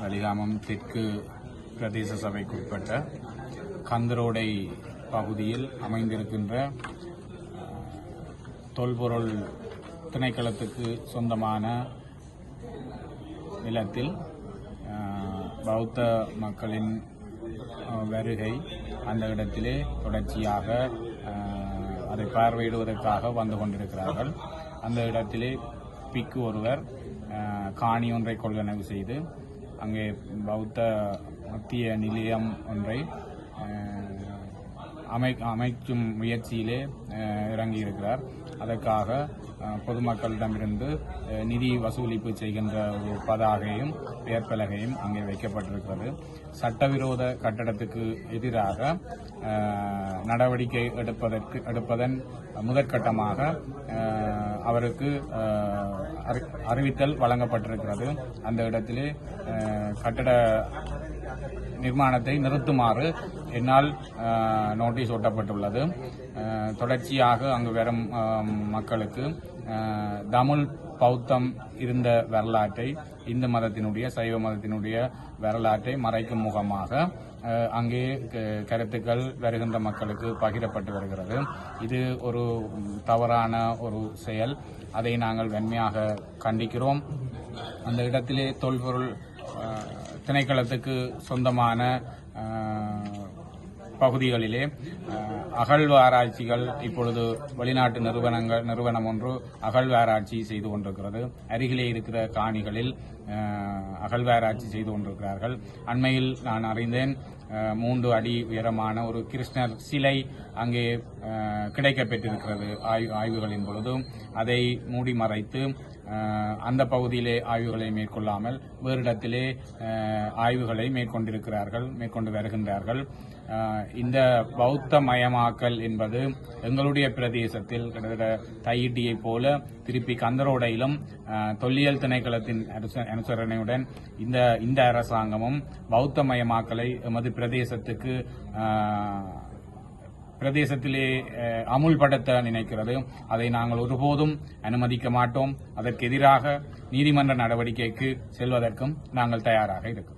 வலிகாமம் தெற்கு பிரதேச சபைக்குட்பட்ட கந்தரோடை பகுதியில் அமைந்திருக்கின்ற தொல்பொருள் திணைக்களத்துக்கு சொந்தமான நிலத்தில் பௌத்த மக்களின் வருகை அந்த இடத்திலே தொடர்ச்சியாக அதை பார்வையிடுவதற்காக வந்து கொண்டிருக்கிறார்கள். அந்த இடத்திலே பிக்கு ஒருவர் காணி ஒன்றை கொள்கனவு செய்து அங்கே பௌத்த மத்திய நிலையம் ஒன்றை அஹ், அமை அமைக்கும் முயற்சியிலே இறங்கியிருக்கிறார். அதற்காக பொதுமக்களிடமிருந்து நிதி வசூலிப்பு செய்கின்ற ஒரு பதாகையும் பெயர் பலகையும் அங்கே வைக்கப்பட்டிருக்கிறது. சட்டவிரோத கட்டடத்துக்கு எதிராக நடவடிக்கை எடுப்பதற்கு எடுப்பதன் முதற்கட்டமாக அவருக்கு அறி- அறிவித்தல் வழங்கப்பட்டிருக்கிறது. அந்த இடத்திலே கட்டட நிர்மாணத்தை நிறுத்துமாறு என்னால் நோட்டீஸ் ஒட்டப்பட்டுள்ளது. தொடர்ச்சியாக அங்கு வரும் மக்களுக்கு தமிழ் பௌத்தம் இருந்த வரலாற்றை இந்து மதத்தினுடைய சைவ மதத்தினுடைய வரலாற்றை மறைக்கும் முகமாக அங்கே க- கருத்துக்கள் வருகின்ற மக்களுக்கு பகிரப்பட்டு வருகிறது. இது ஒரு தவறான ஒரு செயல். அதை நாங்கள் வன்மையாக கண்டிக்கிறோம். அந்த இடத்திலே தொல்பொருள் திணைக்களத்துக்கு சொந்தமான பகுதிகளிலே அகழ்வாராய்ச்சிகள் இப்பொழுது வெளிநாட்டு நிறுவனங்கள் நிறுவனம் ஒன்று அகழ்வாராய்ச்சி செய்து கொண்டிருக்கிறது. அருகிலே இருக்கிற காணிகளில் அகழ்வாராய்ச்சி செய்து கொண்டிருக்கிறார்கள். அண்மையில் நான் அறிந்தேன் மூன்று அடி உயரமான ஒரு கிருஷ்ணர் சிலை அங்கே கிடைக்கப்பெற்றிருக்கிறது ஆய்வு ஆய்வுகளின் பொழுது. அதை மூடி மறைத்து அந்த பகுதியிலே ஆய்வுகளை மேற்கொள்ளாமல் வேறு இடத்திலே ஆய்வுகளை மேற்கொண்டிருக்கிறார்கள் மேற்கொண்டு வருகின்றார்கள். இந்த பௌத்த மயமாக்கல் என்பது எங்களுடைய பிரதேசத்தில் கிட்டத்தட்ட தையிட்டியைப் போல திருப்பி கந்தரோடையிலும் தொல்லியல் திணைக்களத்தின் அனுச- அனுசரணையுடன் இந்த இந்த அரசாங்கமும் பௌத்த மயமாக்கலை எமது பிரதேசத்துக்கு பிரதேசத்திலே அமுல்படுத்த நினைக்கிறது. அதை நாங்கள் ஒருபோதும் அனுமதிக்க மாட்டோம். அதற்கு எதிராக நீதிமன்ற நடவடிக்கைக்கு செல்வதற்கும் நாங்கள் தயாராக இருக்கிறோம்